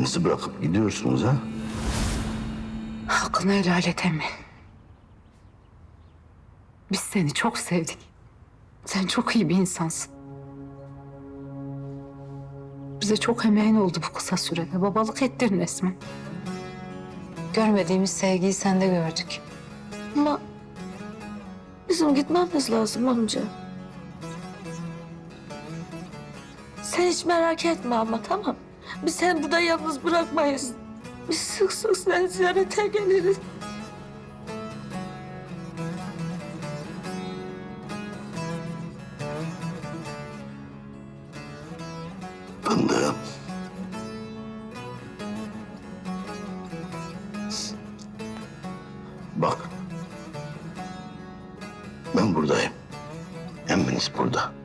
Evinizi bırakıp gidiyorsunuz ha? Hakkını helal et emmi. Biz seni çok sevdik. Sen çok iyi bir insansın. Bize çok emeğin oldu bu kısa sürede. Babalık ettin resmen. Görmediğimiz sevgiyi sende gördük. Ama bizim gitmemiz lazım amca. Sen hiç merak etme ama tamam. Biz seni burada yalnız bırakmayız. Biz sık sık seni ziyarete geliriz. Fındığım. Bak. Ben buradayım. Emminiz burada.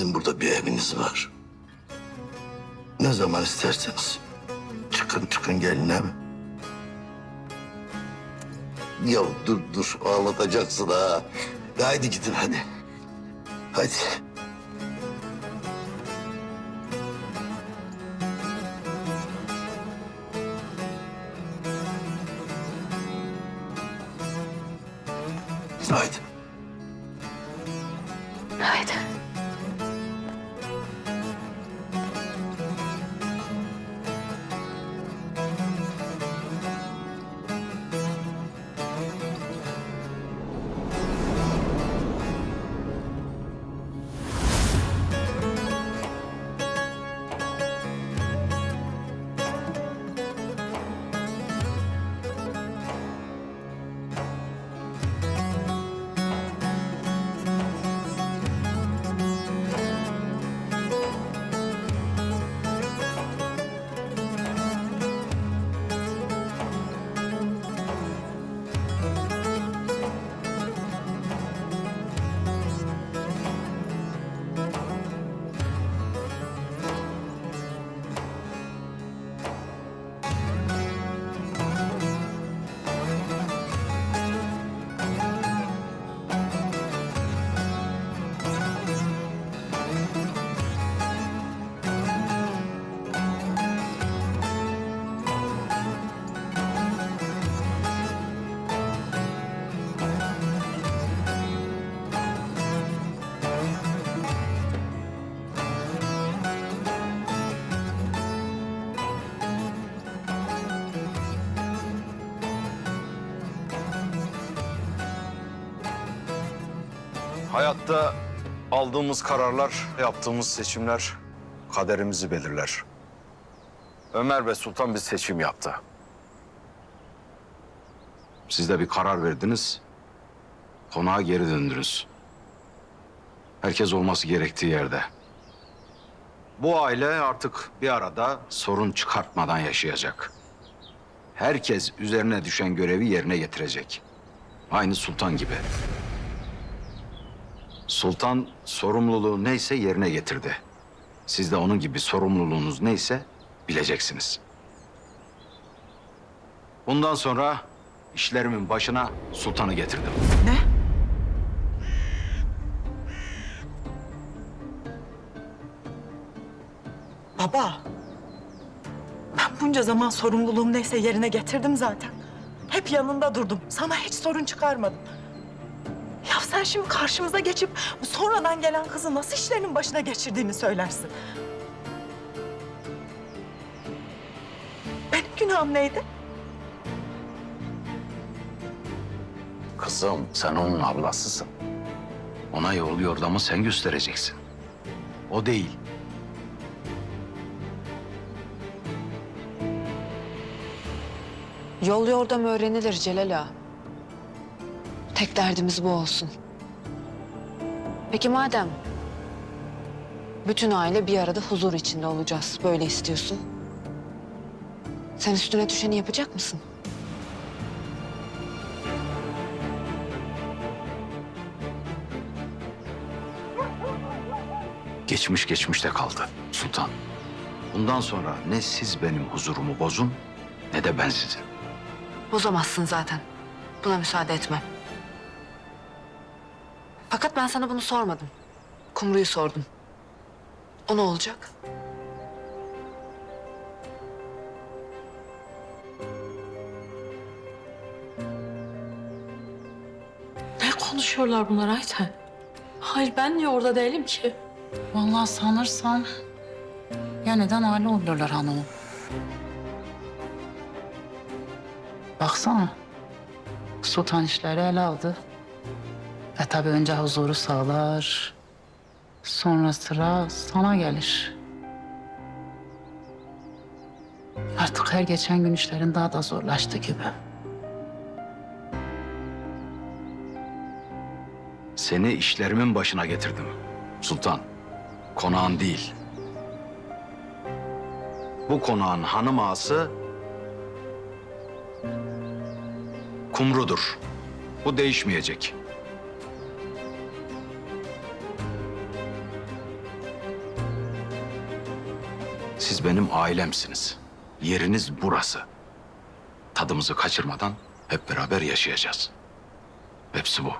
Sizin burada bir eviniz var. Ne zaman isterseniz. Çıkın çıkın gelin mi? Ya dur dur ağlatacaksın ha. Haydi gidin hadi. Hadi. Haydi. Hayatta aldığımız kararlar, yaptığımız seçimler kaderimizi belirler. Ömer ve Sultan bir seçim yaptı. Siz de bir karar verdiniz. Konağa geri döndünüz. Herkes olması gerektiği yerde. Bu aile artık bir arada sorun çıkartmadan yaşayacak. Herkes üzerine düşen görevi yerine getirecek. Aynı Sultan gibi. Sultan sorumluluğu neyse yerine getirdi. Siz de onun gibi sorumluluğunuz neyse bileceksiniz. Bundan sonra işlerimin başına sultanı getirdim. Baba. Ben bunca zaman sorumluluğum neyse yerine getirdim zaten. Hep yanında durdum. Sana hiç sorun çıkarmadım. Sen şimdi karşımıza geçip bu sonradan gelen kızı nasıl işlerinin başına geçirdiğini söylersin. Benim günahım neydi? Kızım sen onun ablasısın. Ona yol yordamı sen göstereceksin. O değil. Yol yordam öğrenilir Celal ağa. Tek derdimiz bu olsun. Peki madem bütün aile bir arada huzur içinde olacağız, böyle istiyorsun. Sen üstüne düşeni yapacak mısın? Geçmiş geçmişte kaldı sultan. Bundan sonra ne siz benim huzurumu bozun ne de ben sizin. Bozamazsın zaten. Buna müsaade etmem. Fakat ben sana bunu sormadım. Kumru'yu sordum. O ne olacak? Ne konuşuyorlar bunlar Ayten? Hayır ben niye orada değilim ki? Vallahi sanırsam yeniden aile olurlar hanımım. Baksana. Sultan işleri ele aldı. E tabii önce huzuru sağlar. Sonra sıra sana gelir. Artık her geçen gün işlerin daha da zorlaştı gibi. Seni işlerimin başına getirdim. Sultan, konağın değil. Bu konağın hanım ağası kumrudur. Bu değişmeyecek. Siz benim ailemsiniz. Yeriniz burası. Tadımızı kaçırmadan hep beraber yaşayacağız. Hepsi bu.